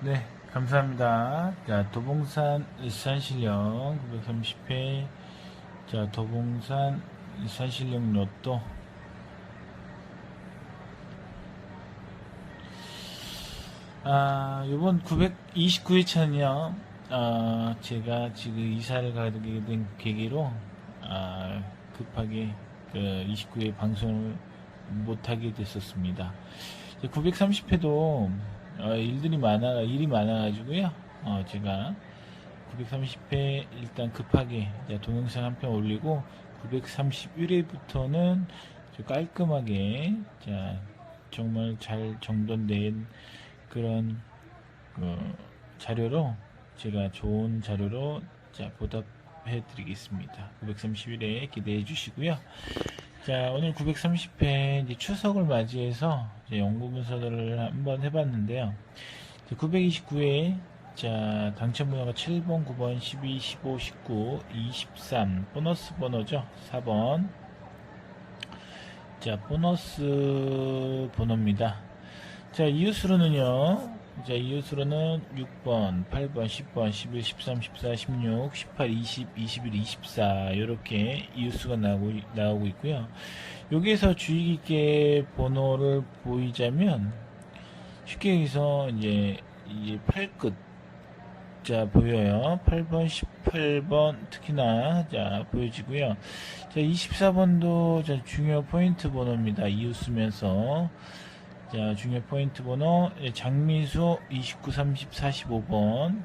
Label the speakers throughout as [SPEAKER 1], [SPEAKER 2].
[SPEAKER 1] 네, 감사합니다. 자, 도봉산 일산실령 930회. 자, 도봉산 일산실령 로또. 아, 요번 929회 차는요, 아, 제가 지금 이사를 가게 된 계기로, 아, 급하게 그 29회 방송을 못하게 됐었습니다. 930회도 어, 일들이 많아 일이 많아가지고요. 어, 제가 930회 일단 급하게 동영상 한 편 올리고 931회부터는 깔끔하게 자 정말 잘 정돈된 그런 그 자료로 제가 좋은 자료로 자 보답해 드리겠습니다. 931회 기대해 주시고요. 자, 오늘 930회 이제 추석을 맞이해서 연구 분석을 한번 해봤는데요. 929회 자 당첨 번호가 7번, 9번, 12, 15, 19, 23 보너스 번호죠. 4번 자 보너스 번호입니다. 자 이웃수로는요. 자 이웃수로는 6번, 8번, 10번, 11, 13, 14, 16, 18, 20, 21, 24 이렇게 이웃수가 나오고 나오고 있고요. 여기에서 주의 깊게 번호를 보이자면 쉽게 해서 이제 이제 8끝 자 보여요. 8번, 18번 특히나 자 보여지고요. 자 24번도 자 중요 포인트 번호입니다. 이웃 쓰면서 자 중요 포인트 번호 예, 장미수 29, 30, 45번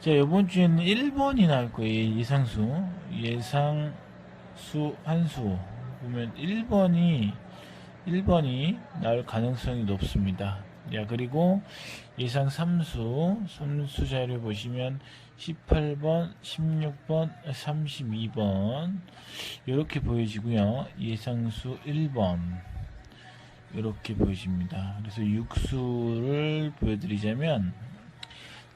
[SPEAKER 1] 자 이번 주에는 1번이 나올 거예요. 예상수 예상수 한수 보면 1번이 1번이 나올 가능성이 높습니다. 야, 그리고 예상 3수, 3수 자료 보시면 18번, 16번, 32번 이렇게 보여지고요. 예상수 1번 이렇게 보여집니다. 그래서 6수를 보여드리자면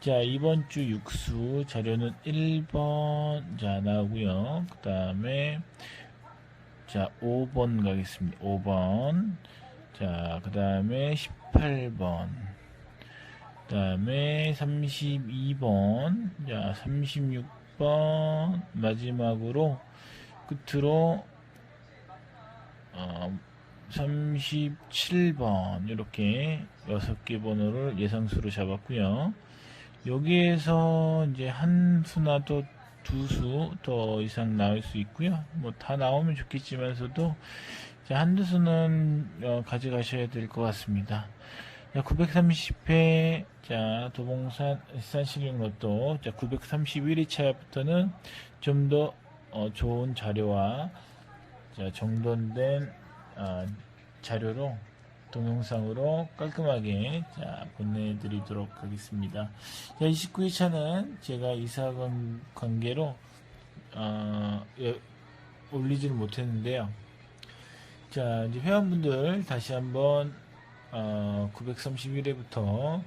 [SPEAKER 1] 자 이번 주 6수 자료는 1번 자 나오고요. 그 다음에 자 5번 가겠습니다. 5번 자, 그 다음에 18번. 그 다음에 32번. 자, 36번. 마지막으로 끝으로, 어, 37번. 이렇게 6개 번호를 예상수로 잡았고요 여기에서 이제 한 수나도 두수 더 이상 나올 수 있고요. 뭐 다 나오면 좋겠지만서도 자, 한두 수는 어, 가져가셔야 될 것 같습니다. 자, 930회 자 도봉산 산실용 로또 자 931회차부터는 좀더 어, 좋은 자료와 자 정돈된 어, 자료로 동영상으로 깔끔하게 자 보내드리도록 하겠습니다. 자 29회차는 제가 이사 관- 관계로 어, 예, 올리지는 못했는데요. 자, 이제 회원분들 다시 한번 어, 931회부터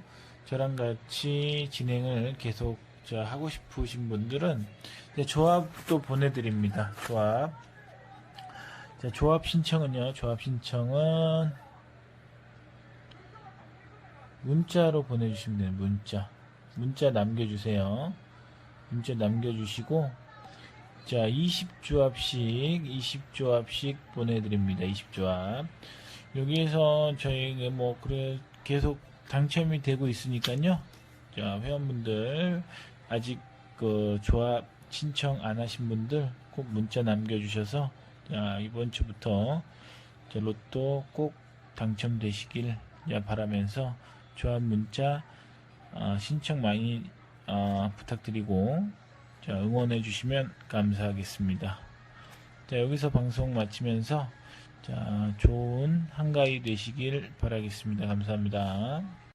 [SPEAKER 1] 저랑 같이 진행을 계속 자, 하고 싶으신 분들은 조합도 보내드립니다. 조합. 자, 조합 신청은요. 조합 신청은 문자로 보내주시면 돼요. 문자. 문자 남겨주세요. 문자 남겨주시고 자, 20조합씩, 20조합씩 보내드립니다. 20조합. 여기에서 저희가 뭐, 그래, 계속 당첨이 되고 있으니까요. 자, 회원분들, 아직 그 조합 신청 안 하신 분들 꼭 문자 남겨주셔서, 자, 이번 주부터 자, 로또 꼭 당첨되시길 자, 바라면서 조합 문자 어, 신청 많이 어, 부탁드리고, 자, 응원해 주시면 감사하겠습니다. 자, 여기서 방송 마치면서 자, 좋은 한가위 되시길 바라겠습니다. 감사합니다.